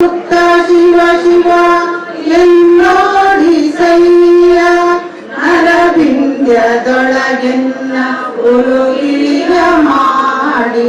ಮುಕ್ತ ಶಿವ ಶಿವ ಎನ್ನೋಡಿಸಯ್ಯ ಅರವಿಂದ್ಯದೊಳಗೆನ್ನ ಉರುಗಿರಿಯ ಮಾಡಿ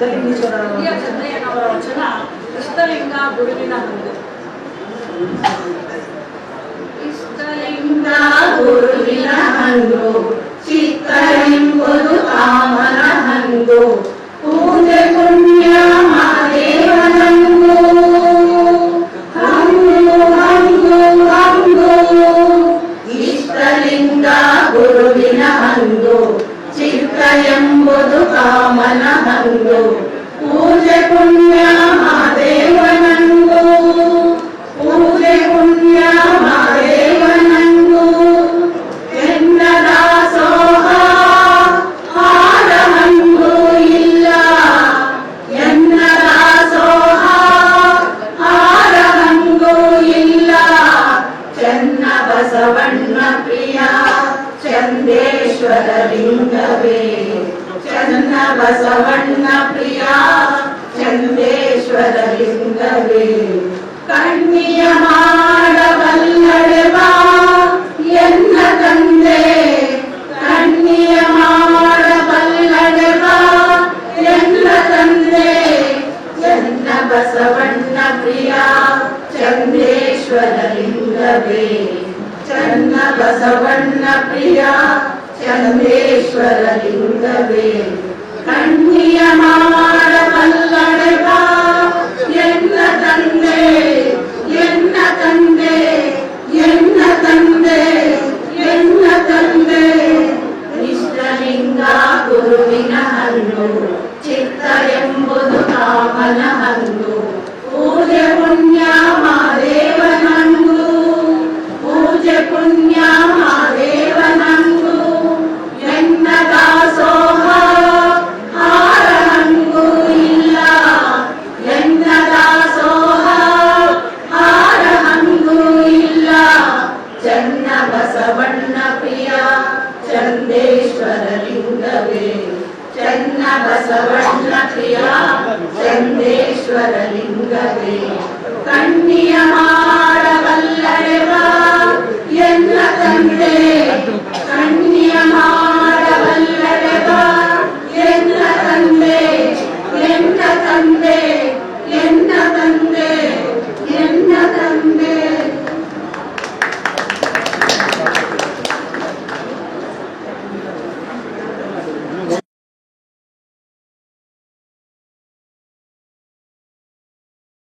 ಯಡಿಯೂರು ಸಿದ್ದಲಿಂಗೇಶ್ವರ ಹಿರಿಯ ಚಂದ್ರಯ್ಯನವರ ವಚನ ಇಷ್ಟಲಿಂಗ ಗುರುವಿನ ಹಂಗು ಇಷ್ಟಲಿಂಗ ಗುರುವಿನ ಹಂಗು సనహరులు పూజ పుణ్య మహాదేవనందు పూజ పుణ్య మహాదేవనందు చంద్రదాసోహ హారహంగు ఇల్ల. చంద్రదాసోహ హారహంగు ఇల్ల. చెన్న బసవಣ್ಣ ప్రియ చందేశ్వర లింగవే. ಚೆನ್ನ ಬಸವಣ್ಣ ಪ್ರಿಯ ಚಂದೇಶ್ವರ ಲಿಂಗವೇ ಕಣ್ಣಿಯ ಮಾಡಬಲ್ಲಡೆವಾ ಎನ್ನ ತಂದೆ ಕಣ್ಣಿಯ ಮಾಡಬಲ್ಲಡೆವಾ ಎನ್ನ ತಂದೆ ಚೆನ್ನ ಬಸವಣ್ಣ ಪ್ರಿಯ ಚಂದೇಶ್ವರ ಲಿಂಗವೇ ಚನ್ನ ಬಸವಣ್ಣ ಪ್ರಿಯ ಚಂದೇಶ್ವರ ಲಿಂಗವೇ ಕಣ್ಣಿಯ ಮಾಡಬಲ್ಲಡೆವಾ ಎನ್ನ ತಂದೆ ಎನ್ನ ತಂದೆ ಎನ್ನ ತಂದೆ ಎನ್ನ ತಂದೆ ಇಷ್ಟಲಿಂಗ ಗುರುವಿನ ಹಣ್ಣು ಚಿತ್ತ ಎಂಬುದು ಕಾಮನ ಹಣ್ಣು ಪೂಜೆ ಪುಣ್ಯ ಮಾದೇವನಂಗು ಚನ್ನ ಬಸವಣ್ಣ ಪ್ರಿಯ ಚಂದೇಶ್ವರ ಲಿಂಗವೇ ಚನ್ನ ಬಸವಣ್ಣ ಪ್ರಿಯ ಚಂದೇಶ್ವರ ಲಿಂಗವೇ ಕಣ್ಣಿಯ ಮಾಡ